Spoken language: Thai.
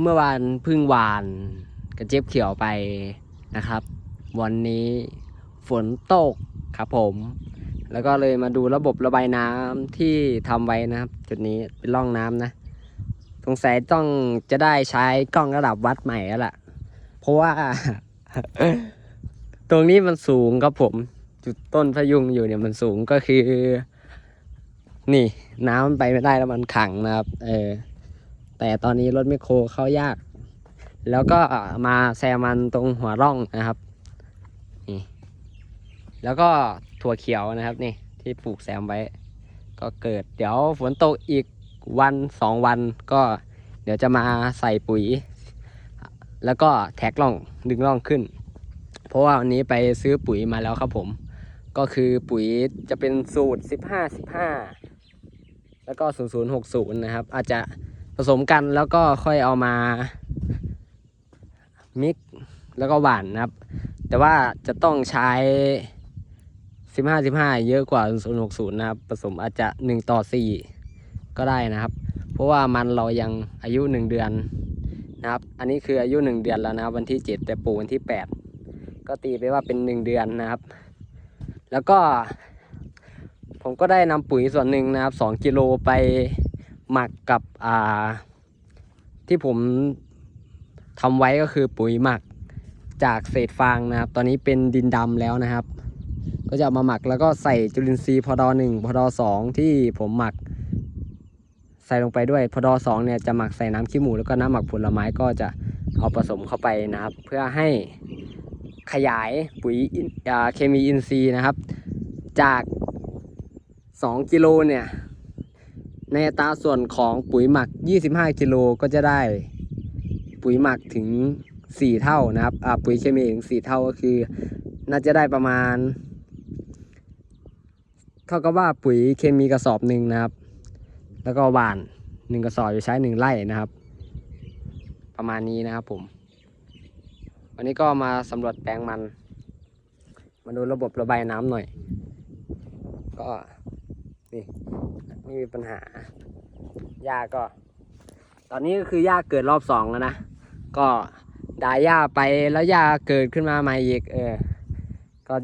เมื่อวานพึ่งหวานกระเจี๊ยบเขียวไปนะครับ วันนี้ฝนตกครับผม แล้วก็เลยมาดูระบบระบายน้ำที่ทำไว้นะครับ จุดนี้เป็นร่องน้ำนะสงสัยต้องจะได้ใช้กล้องระดับวัดใหม่แล้วล่ะ เพราะว่า ตรงนี้มันสูงครับผม จุดต้นพยุงอยู่เนี่ยมันสูงก็คือ นี่ น้ำมันไปไม่ได้แล้วมันขังนะครับ เออ แต่ตอนนี้รถไมคโครเข้ายาก แล้วก็มาแซมันตรงหัวร่องนะครับนี่แล้วก็ถั่วเขียวนะครับนี่ที่ปลูกแซมไว้ ก็เกิดเดี๋ยวฝนตกอีกวันสองวันก็เดี๋ยวจะมาใส่ปุ๋ย แล้วก็แท็กร่องดึงร่องขึ้น เพราะว่าวันนี้ไปซื้อปุ๋ยมาแล้วครับผม ก็คือปุ๋ยจะเป็นสูตร 15 15 แล้วก็ 0060 นะครับ อาจจะ ผสมกันแล้วก็ค่อยเอามามิกแล้วก็หวานนะครับ แต่ว่าจะต้องใช้ 15 15 เยอะกว่า0060 นะครับ ผสมอาจจะ 1 ต่อ 4 ก็ได้นะครับ เพราะว่ามันเรายังอายุ 1 เดือนนะครับ อันนี้คืออายุ 1 เดือนแล้วนะครับ วันที่ 7 แต่ปลูกวันที่ 8 ก็ตีไปว่าเป็น 1 เดือนนะครับ แล้วก็ ผมก็ได้นำปุ๋ยส่วนหนึ่งนะครับ 2 กิโลไป หมักกับอ่าที่ผมทำไว้ก็คือปุ๋ยหมักจากเศษฟางนะครับ ตอนนี้เป็นดินดำแล้วนะครับ ก็จะเอามาหมักแล้วก็ใส่จุลินทรีย์พอดอหนึ่งพอดอสองที่ผมหมัก ใส่ลงไปด้วยพอดอสองเนี่ยจะหมักใส่น้ำขี้หมูแล้วก็น้ำหมักผลไม้ก็จะเอาผสมเข้าไปนะครับ เพื่อให้ขยายปุ๋ยอ่าเคมีอินทรีย์นะครับ จาก 2 กิโลเนี่ย ในอัตราส่วนของปุ๋ยหมัก 25 กิโลก็จะได้ปุ๋ยหมักถึง 4 เท่านะครับปุ๋ยเคมีถึง 4 เท่าก็คือ น่าจะได้ประมาณ เท่ากับว่าปุ๋ยเคมีกระสอบหนึ่งนะครับ แล้วก็หว่านหนึ่งกระสอบจะใช้หนึ่งไร่นะครับ ประมาณนี้นะครับผม วันนี้ก็มาสำรวจแปลงมัน มาดูระบบระบายน้ำหน่อย ก็ นี่ไม่มีปัญหาหญ้าก็ ตอนนี้ก็คือหญ้าเกิดรอบสองแล้วนะ ก็ดาหญ้าไปแล้วหญ้าเกิดขึ้นมาใหม่อีกเออก็